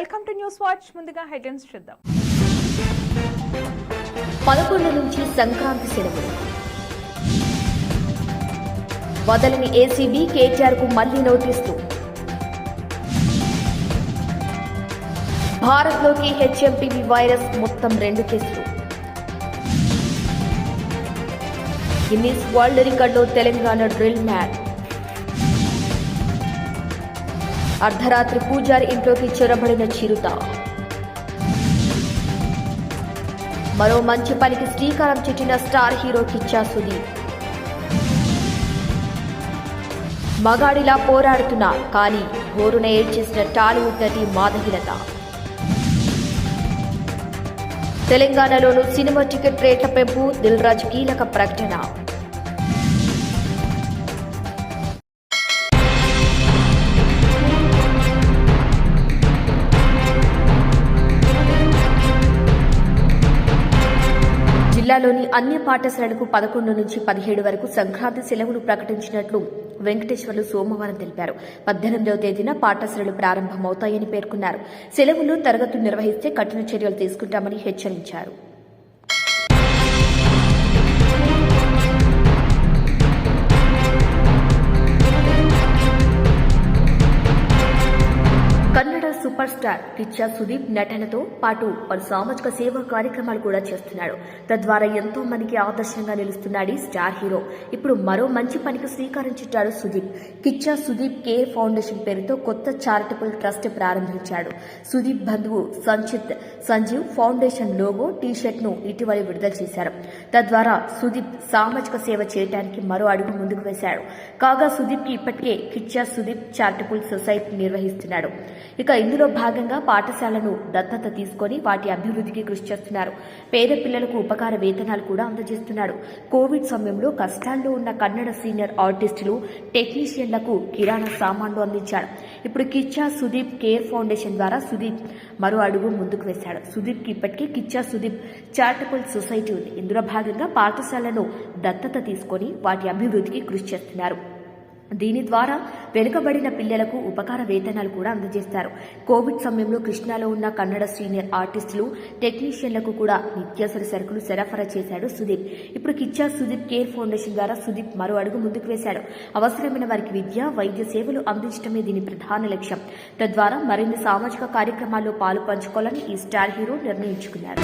Welcome to news watch. ముందుగా headlines చూద్దాం. పదకొండు నుంచి సంక్రాంతి సెలవులు. వదలని ఏసీబీ కేటీఆర్కు మళ్ళీ నోటీసులు భారత్లోకి హెచ్ఎంపీవీ వైరస్ మొత్తం రెండు కేసులు. గిన్నీస్ వరల్డ్ రికార్డులో తెలంగాణ డ్రిల్ మ్యాచ్ అర్ధరాత్రి పూజారి ఇంట్లోకి చొరబడిన చిరుత. మరో మంచి పనికి శ్రీకారం చుట్టిన స్టార్ హీరో కిచ్చా సుదీప్. మగాడిలా పోరాడుతున్నా కానీ హోరున ఏడ్చేసిన టాలీవుడ్ నటి మాధవిలత. తెలంగాణలోనూ సినిమా టికెట్ రేట్ల పెంపు దిల్రాజ్ కీలక ప్రకటన. జిల్లాలోని అన్ని పాఠశాలలకు పదకొండు నుంచి పదిహేడు వరకు సంక్రాంతి సెలవులు ప్రకటించినట్లు వెంకటేశ్వర్లు సోమవారం తెలిపారు. పద్దెనిమిదవ తేదీన పాఠశాలలు ప్రారంభమవుతాయని పేర్కొన్నారు. సెలవులు తరగతులు నిర్వహిస్తే కఠిన చర్యలు తీసుకుంటామని హెచ్చరించారు. స్టార్ కిచ్చా సుదీప్ నటనతో పాటు పలు సామాజిక సేవా కార్యక్రమాలు కూడా చేస్తున్నాడు. తద్వారా ఎంతో మందికి ఆదర్శంగా నిలుస్తున్నాడు స్టార్ హీరో. ఇప్పుడు మరో మంచి పనికి శ్రీకారం చుట్టాడు సుదీప్. కిచ్చా సుదీప్ కేర్ ఫౌండేషన్ పేరుతో కొత్త చారిటబుల్ ట్రస్ట్ ప్రారంభించాడు. సుదీప్ బంధువు సంచిత్ సంజీవ్ ఫౌండేషన్ లోగో టీ షర్ట్ను ఇటీవల విడుదల చేశారు. తద్వారా సుదీప్ సామాజిక సేవ చేయడానికి మరో అడుగు ముందుకు వేశాడు. కాగా సుదీప్కి ఇప్పటికే కిచ్చా సుదీప్ చారిటబుల్ సొసైటీ నిర్వహిస్తున్నాడు. ఇక ఇందులో భాగంగా భాగంగా పాఠశాలను దత్తత తీసుకొని వాటి అభివృద్ధికి కృషి చేస్తున్నారు. పేద పిల్లలకు ఉపకార వేతనాలు కూడా అందజేస్తున్నాడు కోవిడ్ సమయంలో కష్టాల్లో ఉన్న కన్నడ సీనియర్ ఆర్టిస్టులు టెక్నీషియన్లకు కిరాణా సామాన్లు అందించాడు ఇప్పుడు కిచ్చా సుదీప్ కేర్ ఫౌండేషన్ ద్వారా సుదీప్ మరో అడుగు ముందుకు వేశాడు. సుదీప్కి ఇప్పటికే కిచ్చా సుదీప్ చారిటబుల్ సొసైటీ ఉంది. ఇందులో భాగంగా పాఠశాలను దత్తత తీసుకొని వాటి అభివృద్ధికి కృషి చేస్తున్నారు. దీని ద్వారా వెనుకబడిన పిల్లలకు ఉపకార వేతనాలు కూడా అందజేస్తారు. కోవిడ్ సమయంలో కృష్ణాలో ఉన్న కన్నడ సీనియర్ ఆర్టిస్టులు టెక్నీషియన్లకు కూడా నిత్యావసర సరుకులు సరఫరా చేశాడు సుదీప్. ఇప్పుడు కిచ్చా సుదీప్ కేర్ ఫౌండేషన్ ద్వారా సుదీప్ మరో అడుగు ముందుకు వేశాడు. అవసరమైన వారికి విద్య వైద్య సేవలు అందించడమే దీని ప్రధాన లక్ష్యం. తద్వారా మరిన్ని సామాజిక కార్యక్రమాల్లో పాలు పంచుకోవాలని ఈ స్టార్ హీరో నిర్ణయించుకున్నారు.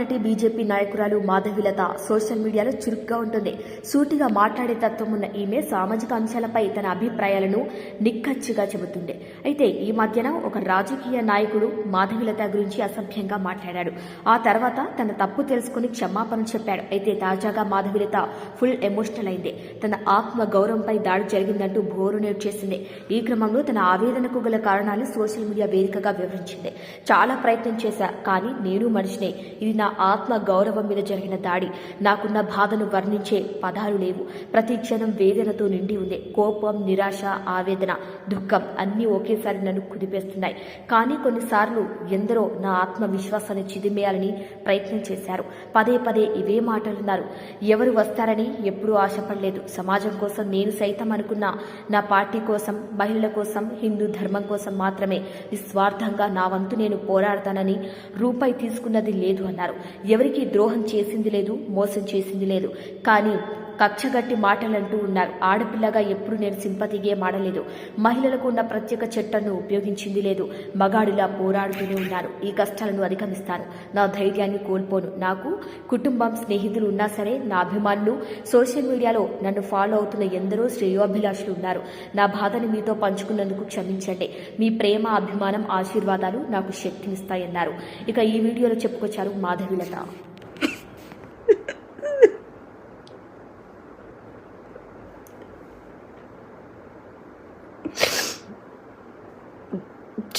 నటి బీజేపీ నాయకురాలు మాధవిలత సోషల్ మీడియాలో చురుగ్గా ఉంటుంది. సూటిగా మాట్లాడే తత్వం ఉన్న ఈమె సామాజిక అంశాలపై తన అభిప్రాయాలను నిక్కచ్చిగా చెబుతుండే. అయితే ఈ మధ్యన ఒక రాజకీయ నాయకుడు మాధవిలత గురించి అసభ్యంగా మాట్లాడాడు. ఆ తర్వాత తన తప్పు తెలుసుకుని క్షమాపణ చెప్పాడు. అయితే తాజాగా మాధవిలత ఫుల్ ఎమోషనల్ అయింది. తన ఆత్మ గౌరవంపై దాడి జరిగిందంటూ బోరు నేర్చేసింది ఈ క్రమంలో తన ఆవేదనకు గల కారణాలు సోషల్ మీడియా వేదికగా వివరించింది. చాలా ప్రయత్నం చేశా కానీ నేను మనిషినే. ఇది నా ఆత్మ గౌరవం మీద జరిగిన దాడి. నాకున్న బాధను వర్ణించే పదాలు లేవు. ప్రతి క్షణం వేదనతో నిండి ఉంది కోపం నిరాశ ఆవేదన దుఃఖం అన్నీ ఒకేసారి నన్ను కుదిపేస్తున్నాయి. కానీ కొన్నిసార్లు ఎందరో నా ఆత్మవిశ్వాసాన్ని చిదిమేయాలని ప్రయత్నం చేశారు. పదే పదే ఇవే మాటలున్నారు. ఎవరు వస్తారని ఎప్పుడూ ఆశపడలేదు. సమాజం కోసం నేను సైతం అనుకున్న నా పార్టీ కోసం మహిళల కోసం హిందూ ధర్మం కోసం మాత్రమే నిస్వార్థంగా నా వంతు నేను పోరాడతానని రూపాయి తీసుకున్నది లేదు అన్నారు. ఎవరికీ ద్రోహం చేసింది లేదు మోసం చేసింది లేదు. కానీ కక్షగట్టి మాటలంటూ ఉన్నారు. ఆడపిల్లగా ఎప్పుడు నేను సింపతిగే మాడలేదు మహిళలకు ఉన్న ప్రత్యేక చట్టాన్ని ఉపయోగించింది లేదు. మగాడిలా పోరాడుతూనే ఉన్నారు. ఈ కష్టాలను అధిగమిస్తాను నా ధైర్యాన్ని కోల్పోను. నాకు కుటుంబం స్నేహితులు ఉన్నా సరే నా అభిమానులు సోషల్ మీడియాలో నన్ను ఫాలో అవుతున్న ఎందరో శ్రేయోభిలాషులు ఉన్నారు. నా బాధని మీతో పంచుకున్నందుకు క్షమించండి. మీ ప్రేమ అభిమానం ఆశీర్వాదాలు నాకు శక్తినిస్తాయన్నారు. ఇక ఈ వీడియోలో చెప్పుకొచ్చారు మాధవిలత.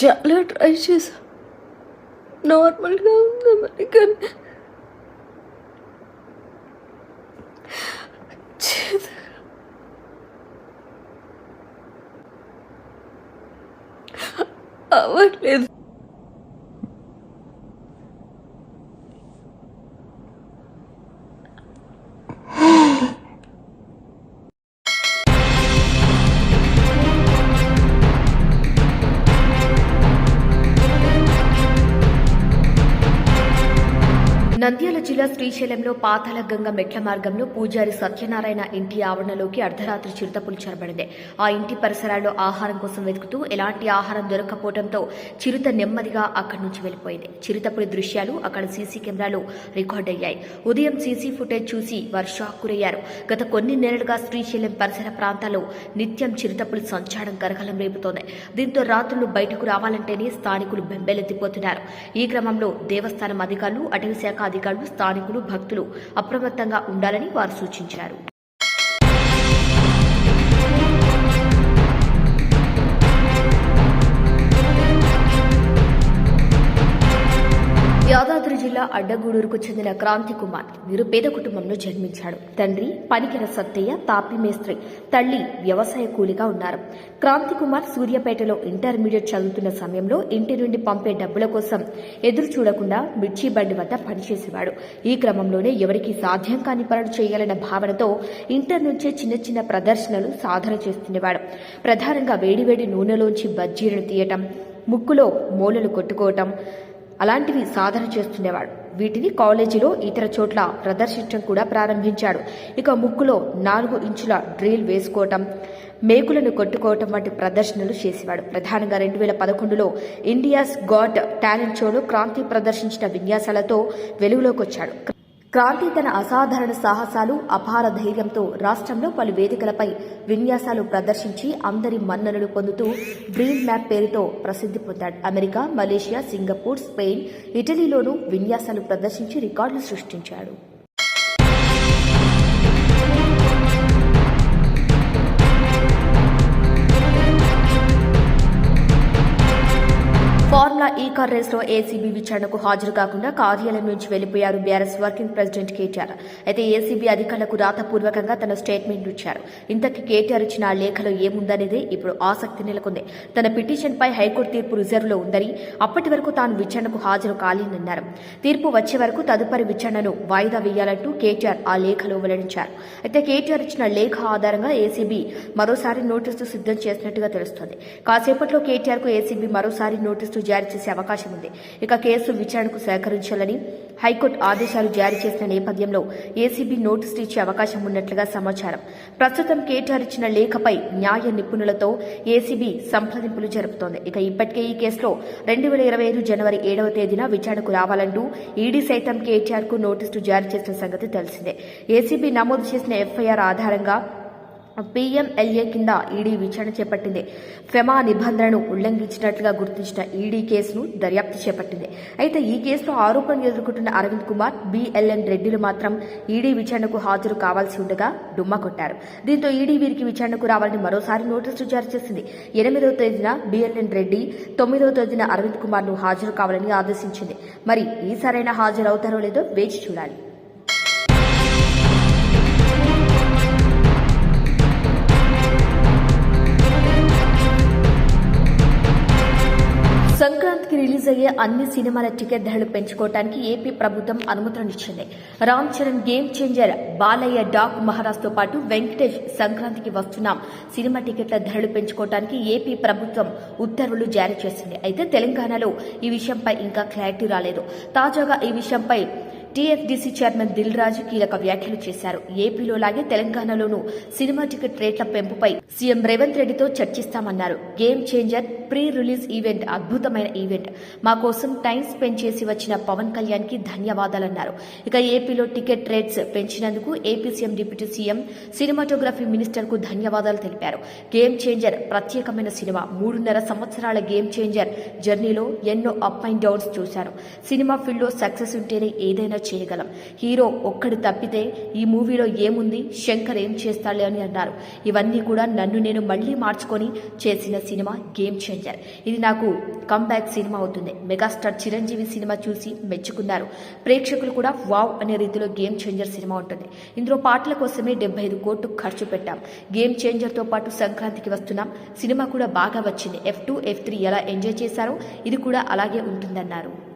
చాలా ట్రై చేశా నార్మల్గా ఉందామని కానీ అవ్వట్లేదు జిల్లా శ్రీశైలంలో పాతాళగంగ మెట్ల మార్గంలో పూజారి సత్యనారాయణ ఇంటి ఆవరణలోకి అర్ధరాత్రి చిరుతపులు చొరబడింది. ఆ ఇంటి పరిసరాల్లో ఆహారం కోసం వెతుకుతూ ఎలాంటి ఆహారం దొరకపోవడంతో చిరుత నెమ్మదిగా అక్కడి నుంచి వెళ్ళిపోయింది చిరుతపులి దృశ్యాలు అక్కడ సీసీ కెమెరాలు రికార్డ్ అయ్యాయి. ఉదయం సీసీ ఫుటేజ్ చూసి వారు షాక్ గురయ్యారు గత కొన్ని నెలలుగా శ్రీశైలం పరిసర ప్రాంతాల్లో నిత్యం చిరుతపులి సంచారం కరకలం రేపుతోంది. దీంతో రాత్రులు బయటకు రావాలంటేనే స్థానికులు బెంబెలెత్తిపోతున్నారు. ఈ క్రమంలో దేవస్థానం అధికారులు అటవీ శాఖ అధికారులు స్థానికులు భక్తులు అప్రమత్తంగా ఉండాలని వారు సూచించారు. యాదాద్రి జిల్లా అడ్డగూడూరుకు చెందిన క్రాంతి కుమార్ నిరుపేద కుటుంబంలో జన్మించాడు. తండ్రి పనికిర సత్తయ్య తాపి మేస్త్రి తల్లి వ్యవసాయ కూలిగా ఉన్నారు. క్రాంతి కుమార్ సూర్యాపేటలో ఇంటర్మీడియట్ చదువుతున్న సమయంలో ఇంటి నుండి పంపే డబ్బుల కోసం ఎదురు చూడకుండా మిర్చి బండి వద్ద పనిచేసేవాడు. ఈ క్రమంలోనే ఎవరికి సాధ్యం కాని పనులు చేయాలన్న భావనతో ఇంటర్ నుంచే చిన్న చిన్న ప్రదర్శనలు సాధన చేస్తుండేవాడు. ప్రధానంగా వేడివేడి నూనెలోంచి బజ్జీలను తీయటం ముక్కులో మూలలు కొట్టుకోవటం అలాంటివి సాధన చేస్తుండేవాడు. వీటిని కాలేజీలో ఇతర చోట్ల ప్రదర్శించడం కూడా ప్రారంభించాడు. ఇక ముక్కులో నాలుగు ఇంచుల డ్రిల్ వేసుకోవటం మేకులను కొట్టుకోవటం వంటి ప్రదర్శనలు చేసేవాడు. ప్రధానంగా రెండు వేల పదకొండులో ఇండియాస్ గాట్ టాలెంట్ షోలో క్రాంతి ప్రదర్శించిన విన్యాసాలతో వెలుగులోకి వచ్చాడు. క్రాంతి తన అసాధారణ సాహసాలు అపార ధైర్యంతో రాష్ట్రంలో పలు వేదికలపై విన్యాసాలు ప్రదర్శించి అందరి మన్ననలు పొందుతూ డ్రీమ్ మ్యాప్ పేరుతో ప్రసిద్ధి పొందాడు. అమెరికా మలేషియా సింగపూర్ స్పెయిన్ ఇటలీలోనూ విన్యాసాలు ప్రదర్శించి రికార్డులు సృష్టించాడు. ఫార్ములా ఈ కార్ రేస్లో ఏసీబీ విచారణకు హాజరు కాకుండా కార్యాలయం నుంచి వెళ్ళిపోయారు బీఆర్ఎస్ వర్కింగ్ ప్రెసిడెంట్ కేటీఆర్. అయితే ఏసీబీ అధికారులకు రాతపూర్వకంగా తన స్టేట్మెంట్ ఇచ్చారు. ఇంతకీ కేటీఆర్ ఇచ్చిన ఆ లేఖలో ఏముందనేదే ఇప్పుడు ఆసక్తి నెలకొంది. తన పిటిషన్ పై హైకోర్టు తీర్పు రిజర్వ్లో ఉందని అప్పటి వరకు తాను విచారణకు హాజరు కాలేనన్నారు. తీర్పు వచ్చే వరకు తదుపరి విచారణను వాయిదా వేయాలంటూ కేటీఆర్ ఆ లేఖలో వెల్లడించారు. అయితే కేటీఆర్ ఇచ్చిన లేఖ ఆధారంగా ఏసీబీ మరోసారి నోటీసు సిద్ధం చేసినట్టుగా తెలుస్తోంది. కాసేపట్లో కేటీఆర్కు ఏసీబీ మరోసారి నోటీసు జారీ చేసే అవకాశం ఉంది. ఇక కేసు విచారణకు సహకరించాలని హైకోర్టు ఆదేశాలు జారీ చేసిన నేపథ్యంలో ఏసీబీ నోటీసులు ఇచ్చే అవకాశం ఉన్నట్లుగా సమాచారం. ప్రస్తుతం కేటీఆర్ ఇచ్చిన లేఖపై న్యాయ నిపుణులతో ఏసీబీ సంప్రదింపులు జరుపుతోంది. ఇక ఇప్పటికే ఈ కేసులో రెండు వేల ఇరవై ఐదు జనవరి ఏడవ తేదీన విచారణకు రావాలంటూ ఈడీ సైతం కేటీఆర్కు నోటీసులు జారీ చేసిన సంగతి తెలిసిందే. ఏసీబీ నమోదు చేసిన ఎఫ్ఐఆర్ ఆధారంగా పీఎంఎల్ఏ కింద ఈడీ విచారణ చేపట్టింది. ఫెమా నిబంధనను ఉల్లంఘించినట్లుగా గుర్తించిన ఈడీ కేసును దర్యాప్తు చేపట్టింది. అయితే ఈ కేసులో ఆరోపణలు ఎదుర్కొంటున్న అరవింద్ కుమార్ బిఎల్ఎన్ రెడ్డిలు మాత్రం ఈడీ విచారణకు హాజరు కావాల్సి ఉండగా డుమ్మా కొట్టారు. దీంతో ఈడీ వీరికి విచారణకు రావాలని మరోసారి నోటీసులు జారీ చేసింది. ఎనిమిదవ తేదీన బిఎల్ఎన్ రెడ్డి తొమ్మిదవ తేదీన అరవింద్ కుమార్ను హాజరు కావాలని ఆదేశించింది. మరి ఈసారైనా హాజరవుతారో లేదో వేచి చూడాలి. రిలీజ్ అయ్యే అన్ని సినిమాల టికెట్ ధరలు పెంచుకోవడానికి ఏపీ ప్రభుత్వం అనుమతులనిచ్చింది రామ్ చరణ్ గేమ్ చేంజర్ బాలయ్య డాక్ మహారాజ్తో పాటు వెంకటేష్ సంక్రాంతికి వస్తున్నాం. సినిమా టికెట్ల ధరలు పెంచుకోవడానికి ఏపీ ప్రభుత్వం ఉత్తర్వులు జారీ చేసింది. అయితే తెలంగాణలో ఈ విషయంపై ఇంకా క్లారిటీ రాలేదు. తాజాగా ఈ విషయంపై టీఎఫ్డీసీ చైర్మన్ దిల్ రాజు కీలక వ్యాఖ్యలు చేశారు. ఏపీలో లాగే తెలంగాణలోనూ సినిమా టికెట్ రేట్ల పెంపుపై సీఎం రేవంత్ రెడ్డితో చర్చిస్తామన్నారు. Game changer pre release event అద్భుతమైన ఈవెంట్. మా కోసం టైం స్పెండ్ చేసి వచ్చిన పవన్ కళ్యాణ్కి ధన్యవాదాలన్నారు. ఇక ఏపీలో ticket rates పెంచినందుకు AP CM deputy CM cinematography మినిస్టర్కు ధన్యవాదాలు తెలిపారు. గేమ్ చేంజర్ ప్రత్యేకమైన సినిమా. మూడున్నర సంవత్సరాల గేమ్ చేంజర్ జర్నీలో ఎన్నో అప్ అండ్ డౌన్స్ చూశాను సినిమా ఫీల్డ్లో సక్సెస్ ఉంటేనే ఏదైనా చేయగలం. హీరో ఒక్కడు తప్పితే ఈ మూవీలో ఏముంది? శంకర్ ఏం చేస్తాడులే అని అన్నారు. ఇవన్నీ కూడా నన్ను నేను మళ్ళీ మార్చుకొని చేసిన సినిమా గేమ్ చేంజర్ ఇది నాకు కంబ్యాక్ సినిమా అవుతుంది. మెగాస్టార్ చిరంజీవి సినిమా చూసి మెచ్చుకున్నారు. ప్రేక్షకులు కూడా వావ్ అనే రీతిలో గేమ్ చేంజర్ సినిమా ఉంటుంది. ఇందులో పాటల కోసమే డెబ్బై ఐదు కోట్లు ఖర్చు పెట్టాం. గేమ్ చేంజర్తో పాటు సంక్రాంతికి వస్తున్నాం. సినిమా కూడా బాగా వచ్చింది. ఎఫ్ టూ ఎఫ్ త్రీ ఎలా ఎంజాయ్ చేశారో ఇది కూడా అలాగే ఉంటుందన్నారు.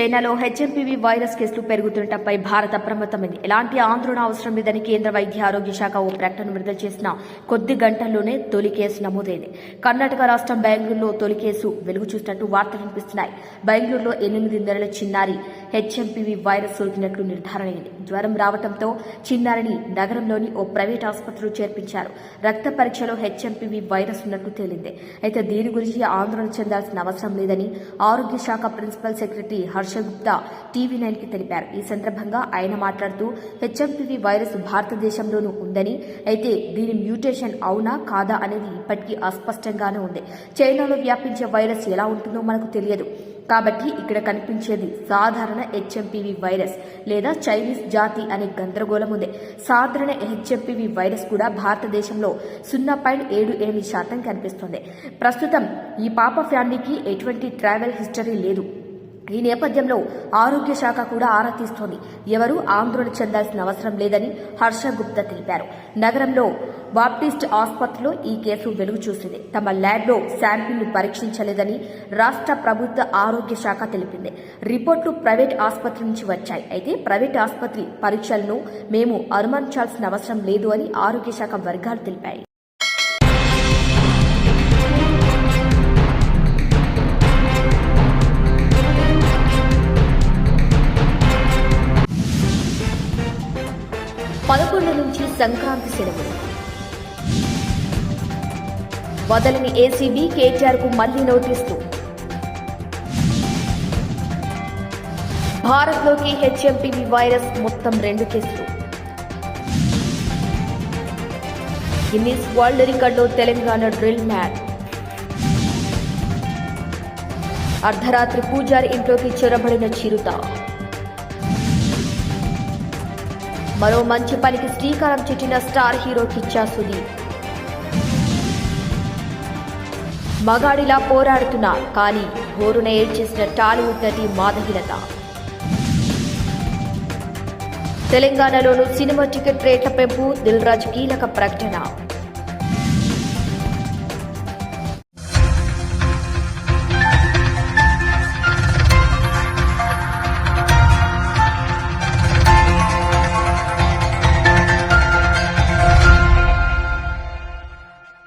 చైనాలో హెచ్ఎంపీవీ వైరస్ కేసులు పెరుగుతుండటంపై భారత్ అప్రమత్తమైంది. ఎలాంటి ఆందోళన అవసరం లేదని కేంద్ర వైద్య ఆరోగ్య శాఖ ఓ ప్రకటన విడుదల చేసిన కొద్ది గంటల్లోనే తొలి కేసు నమోదైంది. కర్ణాటక రాష్ట్రం బెంగళూరులో తొలి కేసు వెలుగు చూసినట్టు వార్తలు వినిపిస్తున్నాయి. బెంగళూరులో ఎనిమిది నెలల చిన్నారి హెచ్ఎంపీవీ వైరస్ సోకినట్లు నిర్ధారణ అయింది జ్వరం రావడంతో చిన్నారిని నగరంలోని ఓ ప్రైవేట్ ఆసుపత్రిలో చేర్పించారు. రక్త పరీక్షలో హెచ్ఎంపీవీ వైరస్ ఉన్నట్లు తేలింది. అయితే దీని గురించి ఆందోళన చెందాల్సిన అవసరం లేదని ఆరోగ్య శాఖ principal secretary Harsha Gupta TV నైన్కి తెలిపారు. ఈ సందర్భంగా ఆయన మాట్లాడుతూ హెచ్ఎంపీవీ వైరస్ భారతదేశంలోనూ ఉందని అయితే దీని మ్యూటేషన్ అవునా కాదా అనేది ఇప్పటికీ అస్పష్టంగానే ఉంది. చైనాలో వ్యాపించే వైరస్ ఎలా ఉంటుందో మనకు తెలియదు. కాబట్టి ఇక్కడ కనిపించేది సాధారణ హెచ్ఎంపీవీ వైరస్ లేదా చైనీస్ జాతి అనే గందరగోళం ఉంది. సాధారణ హెచ్ఎంపీవీ వైరస్ కూడా భారతదేశంలో సున్నా పాయింట్ ఏడు ఎనిమిది శాతం కనిపిస్తుంది. ప్రస్తుతం ఈ పాప ఫ్యామిలీకి ఎటువంటి ట్రావెల్ హిస్టరీ లేదు. ఈ నేపథ్యంలో ఆరోగ్య శాఖ కూడా ఆరా తీస్తోంది. ఎవరూ ఆందోళన చెందాల్సిన అవసరం లేదని హర్ష గుప్తా తెలిపారు. నగరంలో బాప్టిస్ట్ ఆసుపత్రిలో ఈ కేసు వెలుగు చూసింది. తమ ల్యాబ్లో శాంపిల్ను పరీక్షించలేదని రాష్ట్ర ప్రభుత్వ ఆరోగ్య శాఖ తెలిపింది. రిపోర్టులు ప్రైవేట్ ఆసుపత్రి నుంచి వచ్చాయి. అయితే ప్రైవేట్ ఆసుపత్రి పరీక్షలను మేము అనుమానించాల్సిన అవసరం లేదు అని ఆరోగ్య శాఖ వర్గాలు తెలిపాయి. సంక్రాంతి సెలవులు. వదలని ఏసీబీ కేటీఆర్కు మళ్ళీ నోటీసులు భారత్లోకి హెచ్ఎంపీవీ వైరస్ మొత్తం రెండు కేసులు. గిన్నీస్ వరల్డ్ రికార్డులో తెలంగాణ డ్రిల్ మ్యాన్. అర్ధరాత్రి పూజారి ఇంట్లోకి చొరబడిన చిరుత. మరో మంచి పనికి శ్రీకారం చుట్టిన స్టార్ హీరో కిచ్చా సుదీప్. మగాడిలా పోరాడుతున్నా కానీ హోరున ఏడ్చేసిన టాలీవుడ్ నటి మాధవిలత. తెలంగాణలోనూ సినిమా టికెట్ రేట్ల పెంపు దిల్రాజ్ కీలక ప్రకటన.